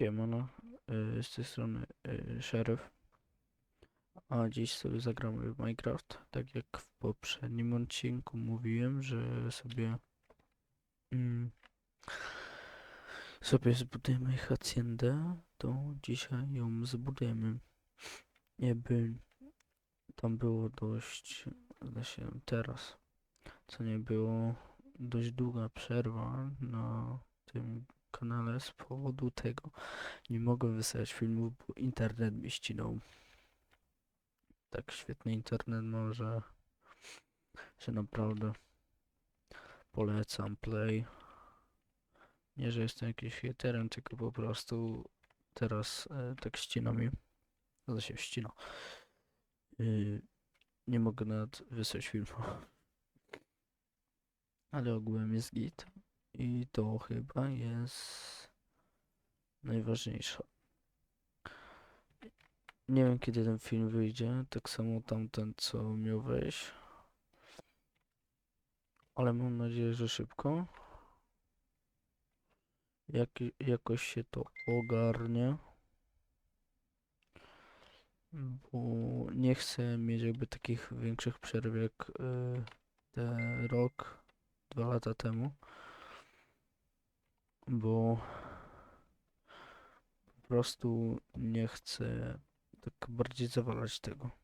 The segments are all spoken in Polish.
Siemano, y, z tej strony y, Szeryf. A dziś sobie zagramy w Minecraft. Tak jak w poprzednim odcinku mówiłem, że sobie mm, sobie zbudujemy haciendę, to dzisiaj ją zbudujemy. Jakby tam było dość, się teraz, co nie było dość długa przerwa na tym kanale z powodu tego nie mogłem wysyłać filmów, bo internet mi ścinał. Tak świetny internet mam, że, naprawdę polecam play. Nie, że jestem jakimś haterem, tylko po prostu teraz e, tak ścina mi. To się ścina. Yy, nie mogę nawet wysłać filmu. Ale ogółem jest git. I to chyba jest najważniejsze. Nie wiem kiedy ten film wyjdzie, tak samo tamten co miał wejść. Ale mam nadzieję, że szybko. Jak, jakoś się to ogarnie. Bo nie chcę mieć jakby takich większych przerw jak y, te rok, dwa lata temu bo po prostu nie chcę tak bardziej zawalać tego.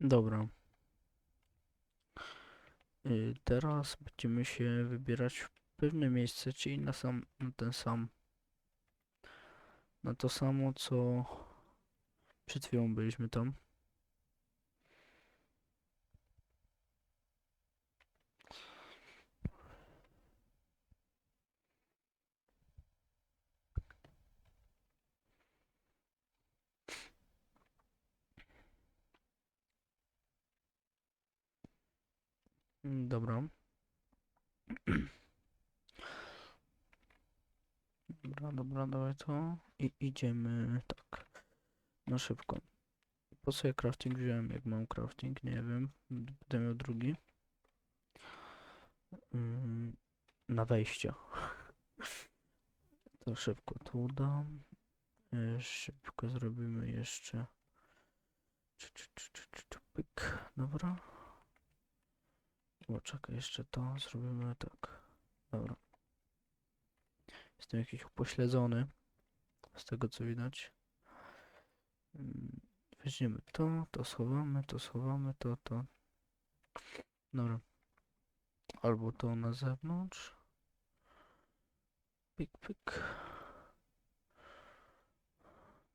Dobra. Y, Teraz będziemy się wybierać w pewne miejsce, czyli na sam, na ten sam, na to samo, co przed chwilą byliśmy tam. Mm, Dobra. Dobra, dawaj to. I idziemy tak. Na szybko. Po co ja crafting wziąłem, jak mam crafting? Nie wiem. Będę miał drugi. Mm, na wejście. To szybko tu dam. Szybko zrobimy jeszcze. Cz, cz, cz, cz, cz, cz, Pyk. Dobra. O, czekaj, jeszcze to zrobimy tak. Dobra. Jestem jakiś upośledzony. Z tego co widać. Mm, Weźmiemy to, to schowamy, to schowamy, to, to. Dobra. Albo to na zewnątrz. Pyk, pyk.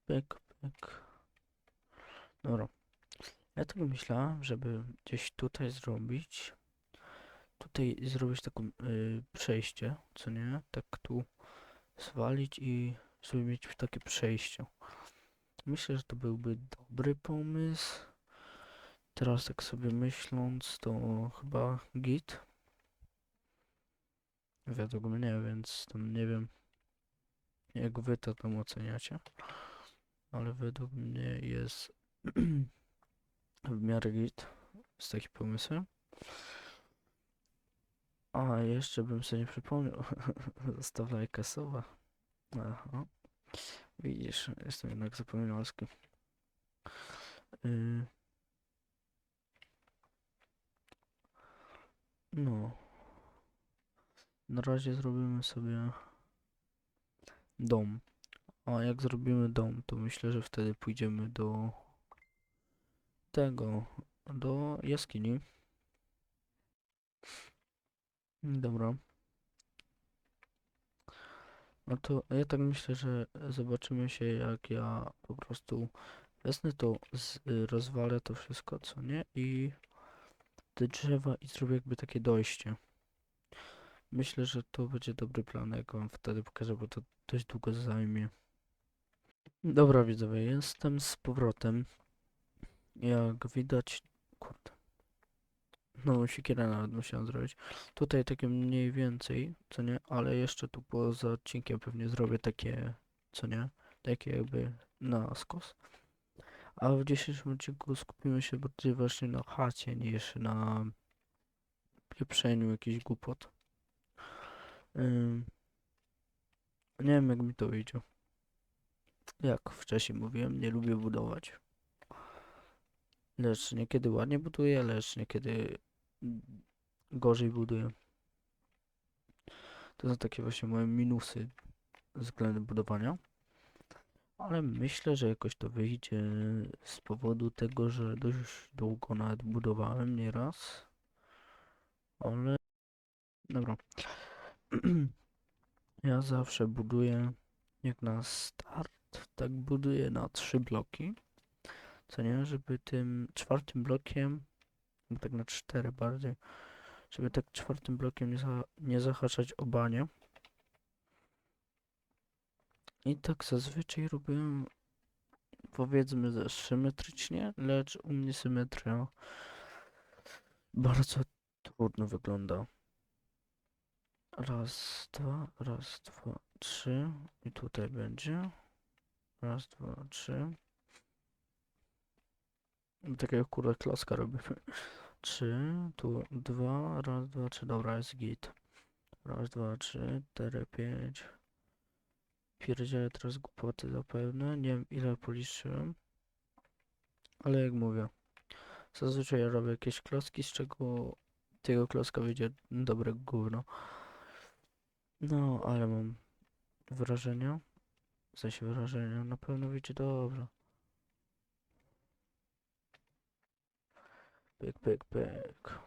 Pyk, pyk. Dobra. Ja tak myślałem, żeby gdzieś tutaj zrobić tutaj zrobić taką y, przejście, co nie? Tak tu zwalić i sobie mieć takie przejście. Myślę, że to byłby dobry pomysł. Teraz tak sobie myśląc, to chyba git. Według mnie, więc tam nie wiem jak wy to tam oceniacie. Ale według mnie jest w miarę git z takim pomysłem. A, jeszcze bym sobie nie przypomniał. Zostaw lajka sowa. Aha. Widzisz, jestem jednak zapominalski. Yy. No. Na razie zrobimy sobie dom. A jak zrobimy dom, to myślę, że wtedy pójdziemy do tego, do jaskini. Dobra. No to ja tak myślę, że zobaczymy się jak ja po prostu wezmę to, z, y, rozwalę to wszystko, co nie? I te drzewa i zrobię jakby takie dojście. Myślę, że to będzie dobry plan, jak wam wtedy pokażę, bo to dość długo zajmie. Dobra widzowie, jestem z powrotem. Jak widać, kurde. Nową siekierę nawet musiałem zrobić. Tutaj takie mniej więcej, co nie, ale jeszcze tu poza odcinkiem pewnie zrobię takie, co nie, takie jakby na skos. A w dzisiejszym odcinku skupimy się bardziej właśnie na chacie niż na pieprzeniu jakichś głupot. Ym, nie wiem jak mi to wyjdzie. Jak wcześniej mówiłem, nie lubię budować. Lecz niekiedy ładnie buduję, lecz niekiedy gorzej buduję. To są takie właśnie moje minusy względem budowania. Ale myślę, że jakoś to wyjdzie z powodu tego, że dość długo nawet budowałem nieraz. Ale dobra. Ja zawsze buduję jak na start, tak buduję na trzy bloki. Co nie, żeby tym czwartym blokiem, tak na cztery bardziej, żeby tak czwartym blokiem nie, za, nie zahaczać o banie. I tak zazwyczaj robiłem powiedzmy że symetrycznie, lecz u mnie symetria bardzo trudno wygląda. Raz, dwa, raz, dwa, trzy i tutaj będzie. Raz, dwa, trzy. Takiego kurde klocka robimy. Trzy, tu dwa, raz, dwa, trzy, dobra, jest git. Raz, dwa, trzy, cztery, pięć. Pierdzielę teraz głupoty zapewne. Nie wiem ile policzyłem. Ale jak mówię. Zazwyczaj ja robię jakieś klocki, z czego tego klocka wyjdzie dobre gówno. No, ale mam wrażenia. W sensie wrażenia, na pewno wyjdzie dobrze. Pyk, pyk, pyk.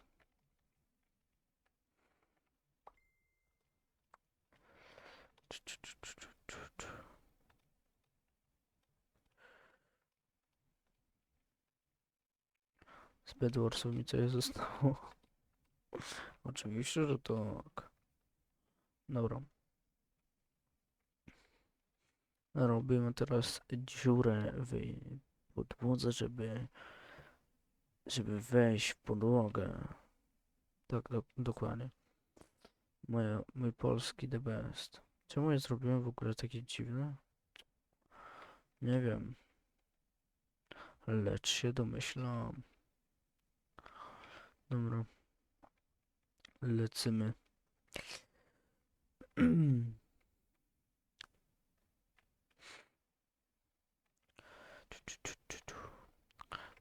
Z Bedwarsów mi coś zostało. Oczywiście, że tak. Dobra. Robimy teraz dziurę w podłodze, żeby żeby wejść w podłogę. Tak, do, dokładnie. Moje, mój polski the best. Czemu ja zrobiłem w ogóle takie dziwne? Nie wiem. Lecz się domyślam. Dobra. Lecymy.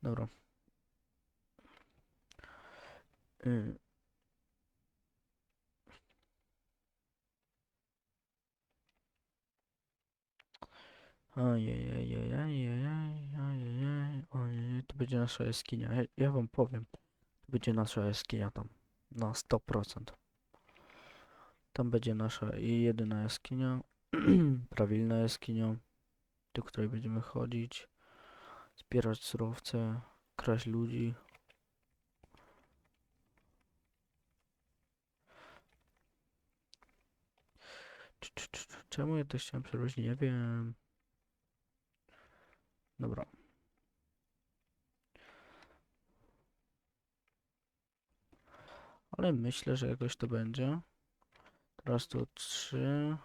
Dobra. Mm. Ojej, ojej, ojej, to będzie nasza jaskinia. Ja, ja wam powiem, to będzie nasza jaskinia tam. Na 100%. Tam będzie nasza jedyna jaskinia. prawilna jaskinia, do której będziemy chodzić, zbierać surowce, kraść ludzi. Czemu ja to chciałem przerwać? Nie wiem. Dobra. Ale myślę, że jakoś to będzie. Teraz tu trzy.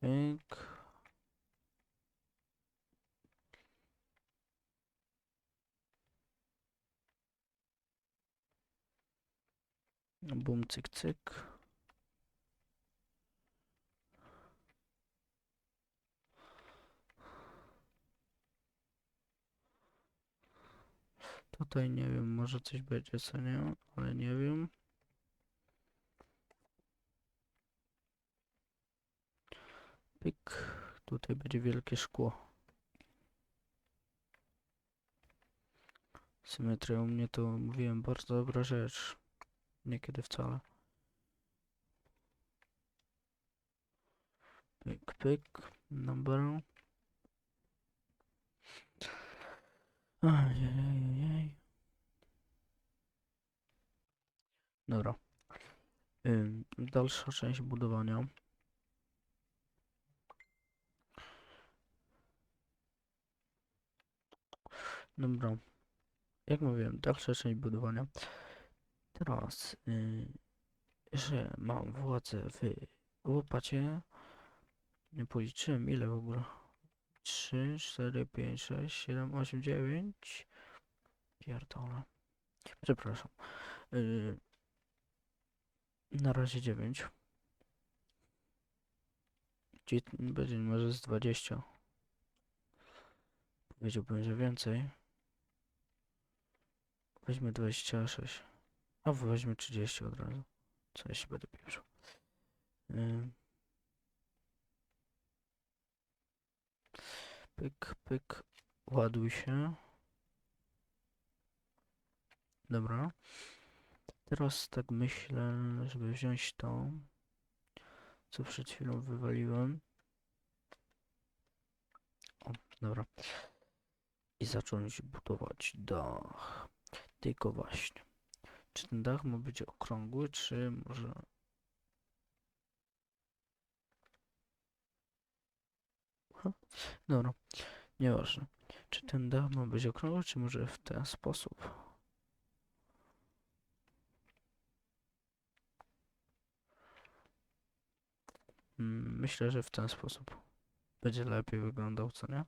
Pyk. Bum, cyk, cyk. Tutaj nie wiem, może coś będzie, co nie, ale nie wiem. Pyk. Tutaj będzie wielkie szkło. Symetria u mnie to mówiłem bardzo dobra rzecz. niekiedy wcale. Pyk, pyk. Ajajajajaj. Dobra. Dalsza część budowania. Dobra. Jak mówiłem, dalsza część budowania. Teraz, yy, że mam władzę w łopacie. Nie policzyłem ile w ogóle. 3, 4, 5, 6, 7, 8, 9. Pierdolę. Przepraszam. Yy, na razie 9. Czyli będzie może z 20. Powiedziałbym, że więcej. Weźmy 26. A weźmy 30 od razu. Co ja się będę pieprzył. Pyk, pyk. Ładuj się. Dobra. Teraz tak myślę, żeby wziąć to, co przed chwilą wywaliłem. O, dobra. I zacząć budować dach. Tylko właśnie. Czy ten dach ma być okrągły, czy może... Ha, Dobra, nieważne. Czy ten dach ma być okrągły, czy może w ten sposób? Myślę, że w ten sposób będzie lepiej wyglądał, co nie?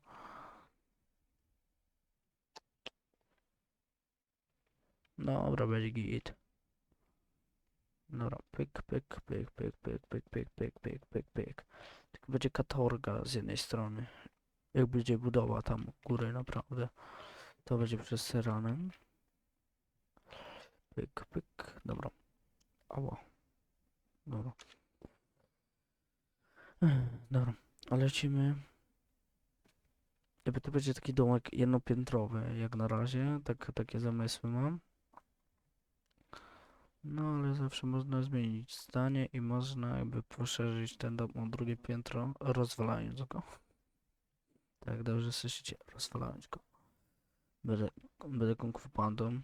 Dobra, będzie git. Dobra, pyk, pyk, pyk, pyk, pyk, pyk, pyk, pyk, pyk, pyk, pyk. Tak będzie katorga z jednej strony. Jak będzie budowa tam góry naprawdę. To będzie przez seranem. Pyk, pyk, dobra. Ała. Dobra. Dobra, lecimy. Jakby to będzie taki domek jednopiętrowy, jak na razie, tak, takie zamysły mam. No, ale zawsze można zmienić zdanie i można jakby poszerzyć ten dom o drugie piętro, rozwalając go. Tak, dobrze słyszycie, rozwalając go. Będę, będę.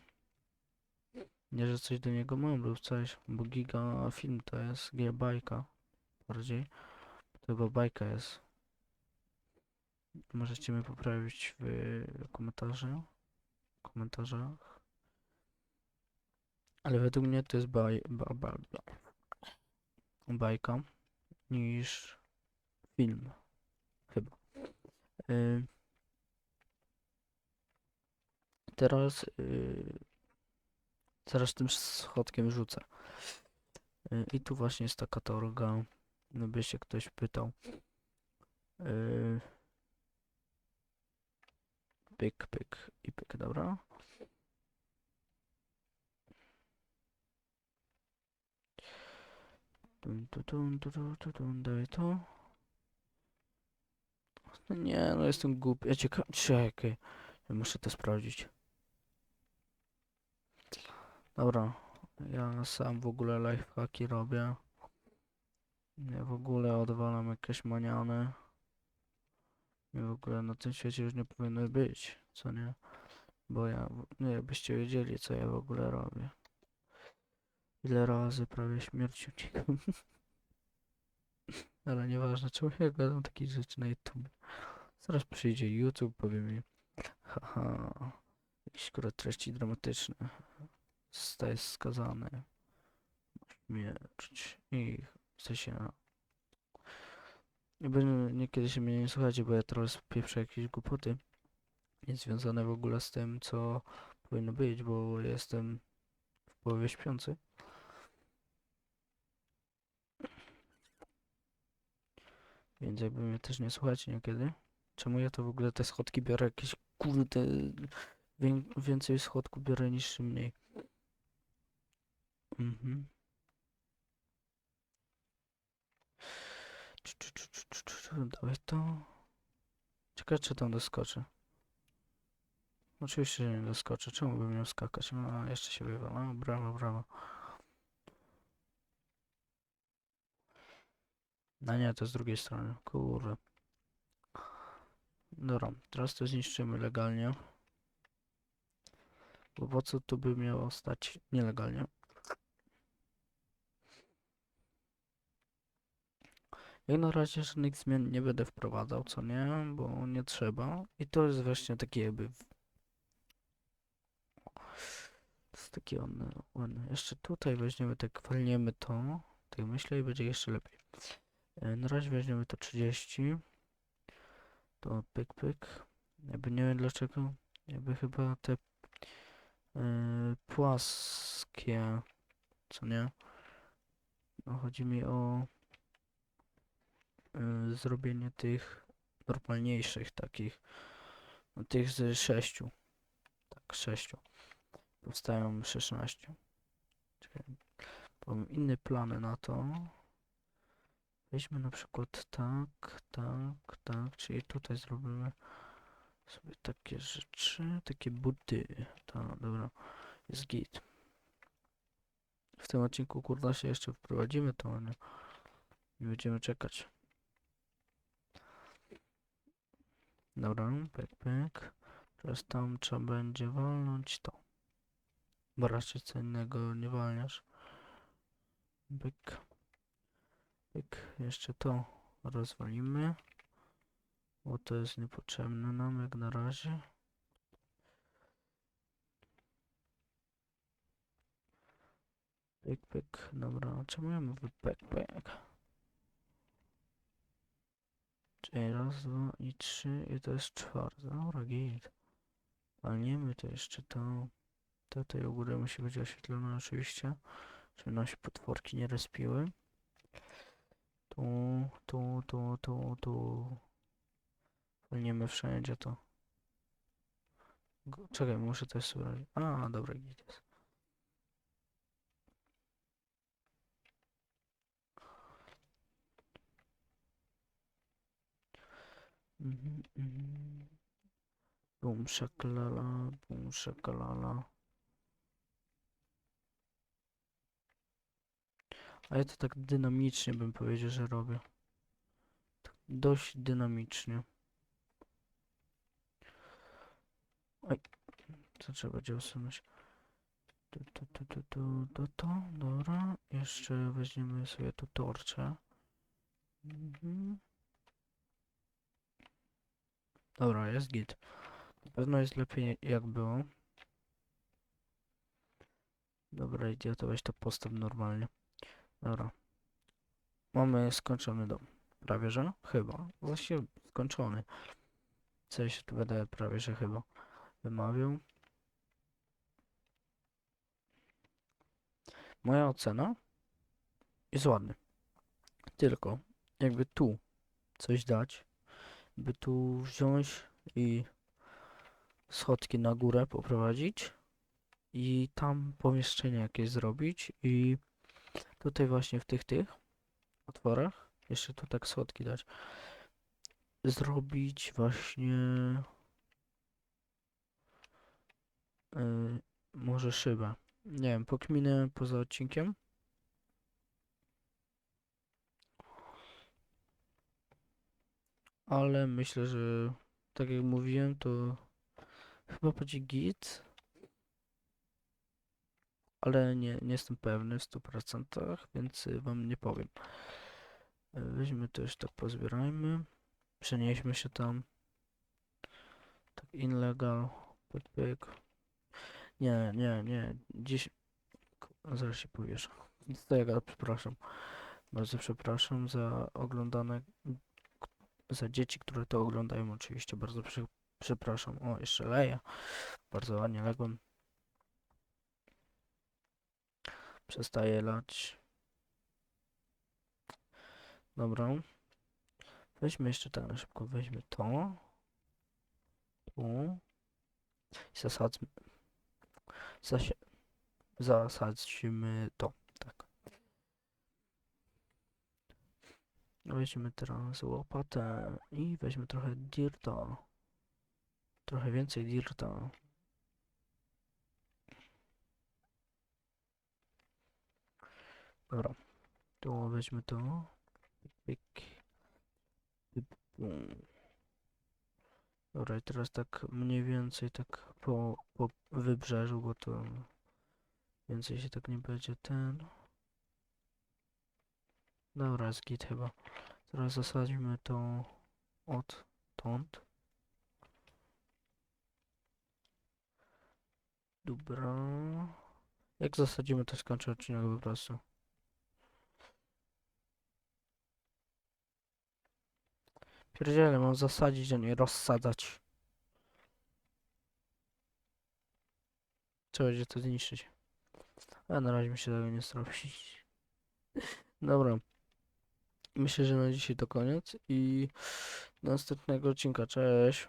Nie, że coś do niego mam lub coś, bo giga film to jest, giga bajka bardziej. To chyba bajka jest. Możecie mnie poprawić w komentarzu. komentarzach. Ale według mnie to jest baj, ba, ba, ba, bajka niż film. Chyba. Y, teraz y, zaraz tym schodkiem rzucę. Y, I tu właśnie jest taka torga. No by się ktoś pytał. Yy... Pyk, pyk i pyk, dobra. Dun, dun, dun, dun, dun, daj to. No nie, no jestem głupi. Ja cieka... Czekaj. Ja muszę to sprawdzić. Dobra. Ja sam w ogóle lifehacki robię. Ja w ogóle odwalam jakieś maniany. I w ogóle na tym świecie już nie powinno być, co nie? Bo ja, nie jakbyście wiedzieli, co ja w ogóle robię. Ile razy prawie śmierci uciekłem. Ale nieważne, czemu ja gadam takie rzeczy na YouTube. Zaraz przyjdzie YouTube, powie mi, haha, jakieś akurat treści dramatyczne. Zostaje skazany. Śmierć. I na... Jakby niekiedy się mnie nie słuchacie, bo ja teraz pieprzę jakieś głupoty. Niezwiązane w ogóle z tym, co powinno być, bo jestem w połowie śpiący. Więc jakby mnie też nie słuchacie niekiedy. Czemu ja to w ogóle te schodki biorę jakieś kurde... Wię więcej schodków biorę niż mniej. Mhm. Dałeś to? Ciekawe, czy tam doskoczy. Oczywiście, że nie doskoczy. Czemu bym miał skakać? No, jeszcze się wywala. No, brawo, brawo. No nie, to z drugiej strony. Kurwa. Dobra, teraz to zniszczymy legalnie. Bo po co tu by miało stać nielegalnie? Jak na razie żadnych zmian nie będę wprowadzał, co nie? Bo nie trzeba. I to jest właśnie takie jakby... To jest takie one, one. Jeszcze tutaj weźmiemy, tak walniemy to. Tak myślę i będzie jeszcze lepiej. E, Na razie weźmiemy to 30. To pyk pyk. Jakby nie wiem dlaczego. Jakby chyba te e, płaskie, co nie? No chodzi mi o zrobienie tych normalniejszych takich. No, tych z 6. Tak, 6. Powstają 16. Czekaj. Mam inne plany na to. Weźmy na przykład tak, tak, tak, czyli tutaj zrobimy sobie takie rzeczy, takie buty. Tak, dobra, jest git. W tym odcinku kurwa się jeszcze wprowadzimy to, nie? Nie będziemy czekać. Dobra, pyk, pyk. Teraz tam trzeba będzie walnąć to. Bo raczej co innego nie walniasz. Pyk. Pyk, jeszcze to rozwalimy, bo to jest niepotrzebne nam jak na razie. Pyk, pyk, dobra, czemu ja mówię pyk, pyk? Czyli raz, dwa i trzy i to jest czwarty, dobra, git. Walniemy to jeszcze to. Tutaj u góry musi być oświetlone oczywiście, żeby nam się potworki nie respiły. Tu, tu, tu, tu, tu. Walniemy wszędzie to. Czekaj, muszę to sobie... A, dobra, git jest. Mhm, mhm. Bum szakalala, bum szakalala. A ja to tak dynamicznie bym powiedział, że robię. Tak dość dynamicznie. Oj, co trzeba będzie usunąć? Tu, tu, tu, tu, tu, tu, tu, dobra. Jeszcze weźmiemy sobie tu torcze. Mhm. Dobra, jest git. Na pewno jest lepiej jak było. Dobra, idiota, weź to postaw normalnie. Dobra. Mamy skończony dom. Prawie że? Chyba. Właściwie skończony. Coś tu będę prawie że chyba wymawiał. Moja ocena jest ładny. Tylko jakby tu coś dać, by tu wziąć i schodki na górę poprowadzić i tam pomieszczenie jakieś zrobić i tutaj właśnie w tych tych otworach jeszcze tu tak schodki dać. Zrobić właśnie yy, może szybę. Nie wiem pokminę poza odcinkiem ale myślę, że tak jak mówiłem to chyba będzie git ale nie, nie jestem pewny w 100%, więc wam nie powiem. Y, Weźmy to już tak pozbierajmy. Przenieśmy się tam. Tak illegal. Pyk, pyk. Nie, nie, nie. Dziś... Zaraz się powiesz. Nic tego, przepraszam. Bardzo przepraszam za oglądane... Za dzieci, które to oglądają oczywiście. Bardzo prze... przepraszam. O, jeszcze leję. Bardzo ładnie ległem. Przestaje lać. Dobra. Weźmy jeszcze tak szybko. Weźmy to. Tu. I zasadzmy. Zasie... Zasadzimy to. Weźmy teraz łopatę i weźmy trochę dirta. Trochę więcej dirta. Dobra. Tu weźmy to. Pum. Dobra, i teraz tak mniej więcej tak po, po wybrzeżu, bo to więcej się tak nie będzie ten. Dobra, jest git chyba. Teraz zasadzimy to odtąd. Dobra. Jak zasadzimy, to skończę odcinek po prostu. Pierdziele, mam zasadzić, a nie rozsadzać. Trzeba będzie to zniszczyć. A na razie mi się tego nie zrobić. Dobra. Myślę, że na dzisiaj to koniec i do następnego odcinka. Cześć.